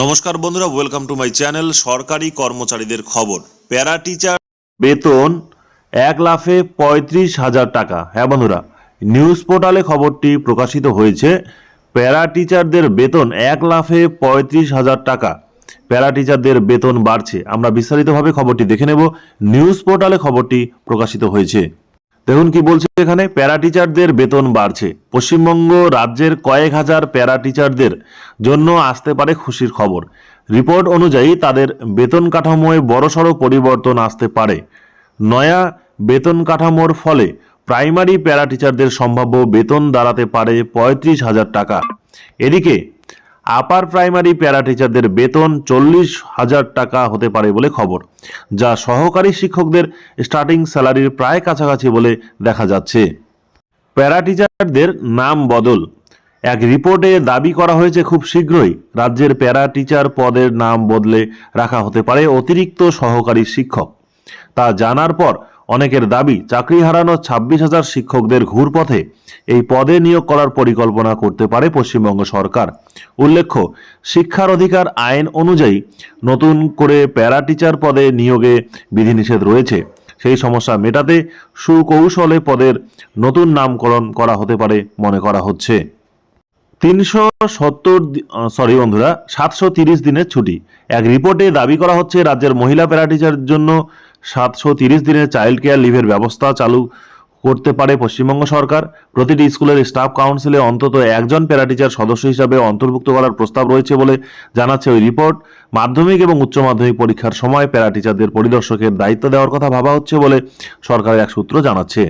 নমস্কার বন্ধুরা welcome to my channel সরকারি কর্মচারীদের খবর। প্যারা টিচার বেতন এক লাফে পঁয়ত্রিশ হাজার টাকা। হ্যাঁ বন্ধুরা নিউজ পোর্টালে খবরটি প্রকাশিত হয়েছে। প্যারা টিচারদের বেতন এক লাফে পঁয়ত্রিশ হাজার টাকা। প্যারা টিচারদের বেতন বাড়ছে। আমরা বিস্তারিতভাবে খবরটি দেখে নেব। নিউজ পোর্টালে খবরটি প্রকাশিত হয়েছে। দেখুন কি বলছে এখানে, প্যারা টিচারদের বেতন বাড়ছে। পশ্চিমবঙ্গ রাজ্যের কয়েক হাজার প্যারা টিচারদের জন্য আসতে পারে খুশির খবর। রিপোর্ট অনুযায়ী তাদের বেতন কাঠামোয় বড়সড় পরিবর্তন আসতে পারে। নয়া বেতন কাঠামোর ফলে প্রাইমারি প্যারা টিচারদের সম্ভাব্য বেতন দাঁড়াতে পারে পঁয়ত্রিশ হাজার টাকা। এদিকে আপার প্রাইমারি প্যারা টিচারদের বেতন চল্লিশ হাজার টাকা হতে পারে বলে খবর, যা সহকারী শিক্ষকদের স্টার্টিং স্যালারির প্রায় কাছাকাছি বলে দেখা যাচ্ছে। প্যারা টিচারদের নাম বদল। এক রিপোর্টে দাবি করা হয়েছে, খুব শীঘ্রই রাজ্যের প্যারা টিচার পদের নাম বদলে রাখা হতে পারে অতিরিক্ত সহকারী শিক্ষক। তা জানার পর অনেকের দাবি, চাকরি হারানো ছাব্বিশ হাজার শিক্ষকদের ঘুরপথে এই পদে নিয়োগ করার পরিকল্পনা করতে পারে পশ্চিমবঙ্গ সরকার। উল্লেখ্য, শিক্ষার অধিকার আইন অনুযায়ী নতুন করে প্যারা টিচার পদে নিয়োগে বিধিনিষেধ রয়েছে। সেই সমস্যা মেটাতে সুকৌশলে পদের নতুন নামকরণ করা হতে পারে মনে করা হচ্ছে। তিনশো সত্তর সরি বন্ধুরা, সাতশো তিরিশ দিনের ছুটি। এক রিপোর্টে দাবি করা হচ্ছে, রাজ্যের মহিলা প্যারা টিচার জন্য সাতশো তিরিশ দিনের চাইল্ড কেয়ার লিভের ব্যবস্থা চালু করতে পারে পশ্চিমবঙ্গ সরকার। প্রতিটি স্কুলের স্টাফ কাউন্সিলে অন্তত একজন প্যারাটিচার সদস্য হিসাবে অন্তর্ভুক্ত করার প্রস্তাব রয়েছে বলে জানাচ্ছে ওই রিপোর্ট। মাধ্যমিক এবং উচ্চ মাধ্যমিক পরীক্ষার সময় প্যারাটিচারদের পরিদর্শকের দায়িত্ব দেওয়ার কথা ভাবা হচ্ছে বলে সরকারের এক সূত্র জানাচ্ছে।